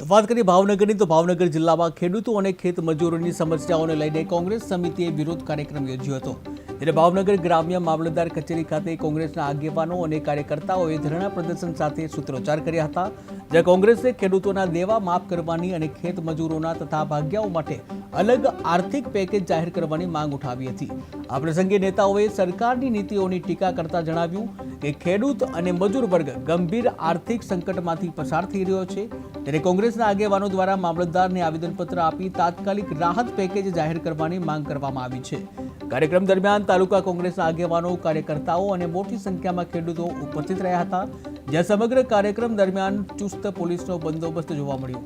વાત કરીએ ભાવનગરની, તો ભાવનગર જિલ્લામાં ખેડૂતો અને ખેત મજૂરોની સમસ્યાઓને લઈને કોંગ્રેસ સમિતિએ વિરોધ કાર્યક્રમ યોજ્યો હતો. ત્યારે ભાવનગર ગ્રામ્ય મામલતદાર કચેરી ખાતે કોંગ્રેસના આગેવાનો અને કાર્યકર્તાઓએ ધરણા પ્રદર્શન સાથે સૂત્રોચ્ચાર કર્યા હતા, જ્યાં કોંગ્રેસે ખેડૂતોના દેવા માફ કરવાની અને ખેત મજૂરોના તથા ભાગ્યાઓ માટે અલગ આર્થિક પેકેજ જાહેર કરવાની માંગ ઉઠાવી હતી. આ પ્રસંગે નેતાઓએ સરકારની નીતિઓની ટીકા કરતા જણાવ્યું કે ખેડૂત અને મજૂર વર્ગ ગંભીર આર્થિક સંકટમાંથી પસાર થઈ રહ્યો છે. ત્યારે કોંગ્રેસના આગેવાનો દ્વારા મામલતદારને આવેદનપત્ર આપી તાત્કાલિક રાહત પેકેજ જાહેર કરવાની માંગ કરવામાં આવી છે. કાર્યક્રમ દરમિયાન તાલુકા કોંગ્રેસના આગેવાનો, કાર્યકર્તાઓ અને મોટી સંખ્યામાં ખેડૂતો ઉપસ્થિત રહ્યા હતા, જ્યાં સમગ્ર કાર્યક્રમ દરમિયાન ચુસ્ત પોલીસનો બંદોબસ્ત જોવા મળ્યો.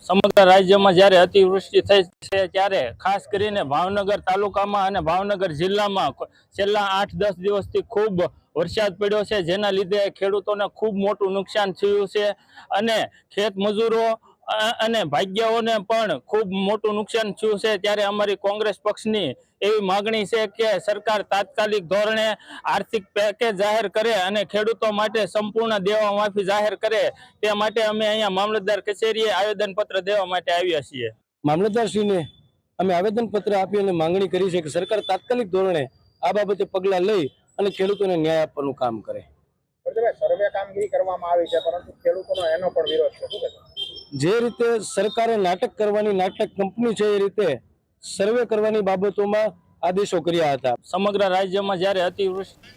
સમગ્ર રાજ્યમાં જ્યારે અતિવૃષ્ટિ થઈ છે, ત્યારે ખાસ કરીને ભાવનગર તાલુકામાં અને ભાવનગર જિલ્લામાં છેલ્લા આઠ દસ દિવસથી ખૂબ વરસાદ પડ્યો છે, જેના લીધે ખેડૂતોને ખૂબ મોટું નુકસાન થયું છે અને ખેત મજૂરો અ- અને ભાગ્યાઓને પણ ખૂબ મોટું નુકસાન થયું છે. ત્યારે અમારી કોંગ્રેસ પક્ષની એવી માગણી છે કે સરકાર તાત્કાલિક ધોરણે આર્થિક પેકેજ જાહેર કરે અને ખેડૂતો માટે સંપૂર્ણ દેવા માફી જાહેર કરે. તે માટે અમે અહીંયા મામલતદાર કચેરીએ આવેદનપત્ર દેવા માટે આવ્યા છીએ. મામલતદારશ્રીને અમે આવેદનપત્ર આપી અને માંગણી કરી છે કે સરકાર તાત્કાલિક ધોરણે આ બાબતે પગલાં લઈ અને ખેડૂતોને ન્યાય આપવાનું કામ કરે. સર્વે કામગીરી કરવામાં આવી છે પરંતુ ખેડૂતોનો એનો પણ વિરોધ છે. જે રીતે સરકારે નાટક કરવાની નાટક કંપની છે એ રીતે સર્વે કરવાની બાબતોમાં આદેશો કર્યા હતા. સમગ્ર રાજ્યમાં જ્યારે અતિવૃષ્ટિ